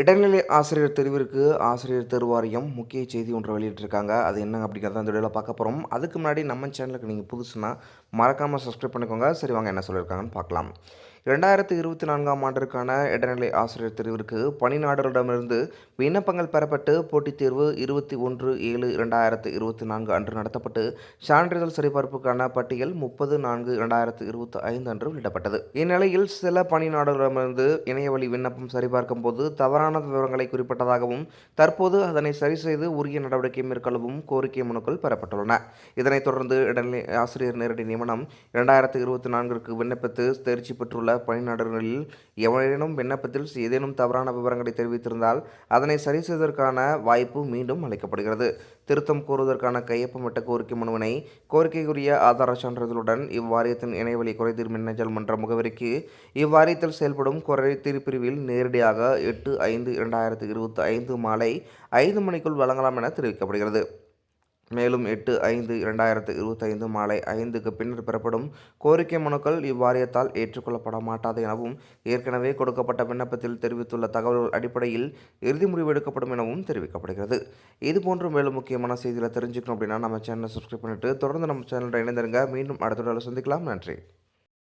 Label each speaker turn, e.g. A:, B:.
A: இடைநிலை ஆசிரியர் தெரிவிற்கு ஆசிரியர் தேர்வாரியம் முக்கிய செய்தி ஒன்று வெளியிட்டிருக்காங்க. அது என்ன அப்படிங்கிறத அந்த வீடியோவில் பார்க்க போகிறோம் அதுக்கு முன்னாடி நம்ம சேனலுக்கு நீங்கள் புதுசுனா மறக்காமல் சப்ஸ்கிரைப் பண்ணிக்கோங்க. சரி வாங்க என்ன சொல்லியிருக்காங்கன்னு பார்க்கலாம். ரெண்டாயிரத்து இருபத்தி நான்காம் ஆண்டிற்கான இடைநிலை ஆசிரியர் தெரிவிற்கு பணிநாடுகளிடமிருந்து விண்ணப்பங்கள் பெறப்பட்டு போட்டித் தேர்வு இருபத்தி ஒன்று ஏழு இரண்டாயிரத்து இருபத்தி நான்கு அன்று நடத்தப்பட்டு சான்றிதழ் சரிபார்ப்புக்கான பட்டியல் முப்பது நான்கு இரண்டாயிரத்து இருபத்தி ஐந்து அன்று வெளியிடப்பட்டது. இந்நிலையில் சில பணிநாடுகளிடமிருந்து இணையவழி விண்ணப்பம் சரிபார்க்கும் போது தவறான விவரங்களை குறிப்பிட்டதாகவும் தற்போது அதனை சரி செய்து உரிய நடவடிக்கை மேற்கொள்ளவும் கோரிக்கை மனுக்கள் பெறப்பட்டுள்ளன. இதனைத் தொடர்ந்து இடைநிலை ஆசிரியர் நேரடி நியமனம் இரண்டாயிரத்து இருபத்தி நான்கிற்கு விண்ணப்பித்து தேர்ச்சி பெற்றுள்ள பணிநாடுகளில் எவரேனும் விண்ணப்பத்தில் ஏதேனும் தவறான விவரங்களை தெரிவித்திருந்தால் அதனை சரி செய்வதற்கான வாய்ப்பு மீண்டும் அளிக்கப்படுகிறது. திருத்தம் கோருவதற்கான கையொப்பமிட்ட கோரிக்கை மனுவினை கோரிக்கைக்குரிய ஆதார சான்றிதழுடன் இவ்வாரியத்தின் இணையவழி குறைதீர் மின்னஞ்சல் மன்ற முகவரிக்கு இவ்வாரியத்தில் செயல்படும் குறைதீர் பிரிவில் நேரடியாக எட்டு ஐந்து இரண்டாயிரத்து இருபத்தி ஐந்து மாலை ஐந்து மணிக்குள் வழங்கலாம் என தெரிவிக்கப்படுகிறது. மேலும் எட்டு ஐந்து இரண்டாயிரத்து இருபத்தைந்து மாலை ஐந்துக்கு பின்னர் பெறப்படும் கோரிக்கை மனுக்கள் இவ்வாரியத்தால் ஏற்றுக்கொள்ளப்பட மாட்டாது எனவும் ஏற்கனவே கொடுக்கப்பட்ட விண்ணப்பத்தில் தெரிவித்துள்ள தகவல்கள் அடிப்படையில் இறுதி முடிவு எடுக்கப்படும் எனவும் தெரிவிக்கப்படுகிறது. இதுபோன்று மேலும் முக்கியமான செய்திகளை தெரிஞ்சுக்கணும் அப்படின்னா நம்ம சேனலை சப்ஸ்கிரைப் பண்ணிட்டு தொடர்ந்து நம்ம சேனலில் இணைந்திருங்க. மீண்டும் அடுத்த சந்திக்கலாம். நன்றி.